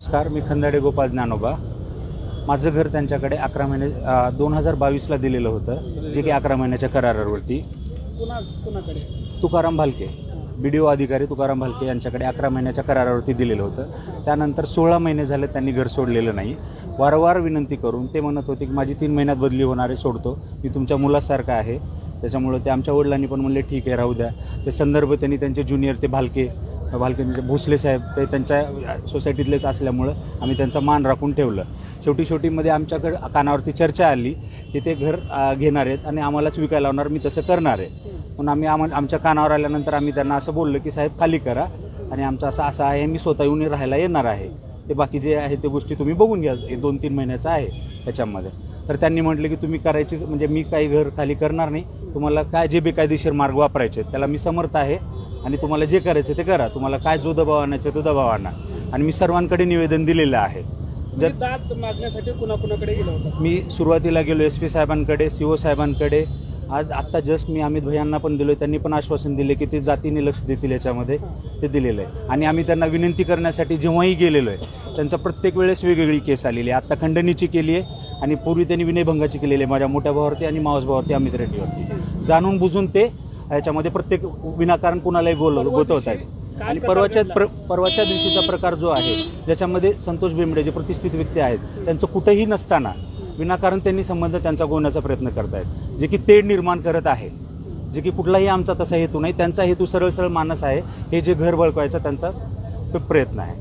नमस्कार मी खंदाडे गोपाल ज्ञानोबा. माझं घर त्यांच्याकडे अकरा महिने दोन हजार बावीसला दिलेलं होतं जे की अकरा महिन्याच्या करारावरती. Tukaram Bhalke B D O अधिकारी तुकाराम भालके यांच्याकडे अकरा महिन्याच्या करारावरती दिलेलं होतं. त्यानंतर सोळा महिने झाले त्यांनी घर सोडलेलं नाही. वारंवार विनंती करून ते म्हणत होते की माझी तीन महिन्यात बदली होणारे सोडतो. मी तुमच्या मुलासारखा आहे. त्याच्यामुळं ते आमच्या वडिलांनी पण म्हणले ठीक आहे राहू द्या. ते संदर्भ त्यांनी त्यांचे ज्युनियर ते भालके भालके म्हणजे भोसले साहेब ते त्यांच्या सोसायटीतलेच असल्यामुळं आम्ही त्यांचा मान राखून ठेवलं. शेवटी शेवटीमध्ये आमच्याकडे कानावरती चर्चा आली की ते घर घेणार आहेत आणि आम्हालाच विकायला लावणार मी तसं करणार आहे. म्हणून आम्ही आम्हा आमच्या कानावर आल्यानंतर आम्ही त्यांना असं बोललो की साहेब खाली करा आणि आमचं असं असं आहे मी स्वतः येऊन राहायला येणार आहे. ते बाकी जे आहे ते गोष्टी तुम्ही बघून घ्या. हे दोन तीन महिन्याचं आहे त्याच्यामध्ये तर त्यांनी म्हटलं की तुम्ही करायची म्हणजे मी काही घर खाली करणार नाही. तुम्हाला काय जे बेकायदेशीर मार्ग वापरायचे त्याला मी समर्थ आहे. आणि तुम्हाला जे करायचं ते करा. तुम्हाला काय जो दबाव आणायचा तो दबाव आणा. आणि मी सर्वांकडे निवेदन दिलेलं आहे. जर दाद मागण्यासाठी कुणाकुणाकडे गेला होता? मी सुरुवातीला गेलो एस पी साहेबांकडे सी ओ साहेबांकडे. आज आत्ता जस्ट मी अमित भैयांना पण दिलो त्यांनी पण आश्वासन दिले की ते जातीने लक्ष देतील याच्यामध्ये. ते दिलेलं आहे. आणि आम्ही त्यांना विनंती करण्यासाठी जेव्हाही गेलेलो आहे त्यांचा प्रत्येक वेळेस वेगवेगळी केस आलेली आहे. आत्ता खंडणीची केली आहे आणि पूर्वी त्यांनी विनयभंगाची केलेली आहे. माझ्या मोठ्या भावावरती आणि मावस भावावरती अमित रेड्डीवरती. जाणून बुजून ते याच्यामध्ये प्रत्येक विनाकारण कुणालाही गोल गोतवत आहेत. आणि परवाच्या? प्र परवाच्या दिवशीचा प्रकार जो आहे ज्याच्यामध्ये संतोष बेंबडे जे प्रतिष्ठित व्यक्ती आहेत त्यांचं कुठेही नसताना विनाकारण त्यांनी संबंध त्यांचा गोवण्याचा प्रयत्न करतायत जे की तेढ निर्माण करत आहे. जे की कुठलाही आमचा तसा हेतू नाही. त्यांचा हेतू सरळ सरळ मानस आहे. हे जे घर बळकवायचा त्यांचा तो प्रयत्न आहे.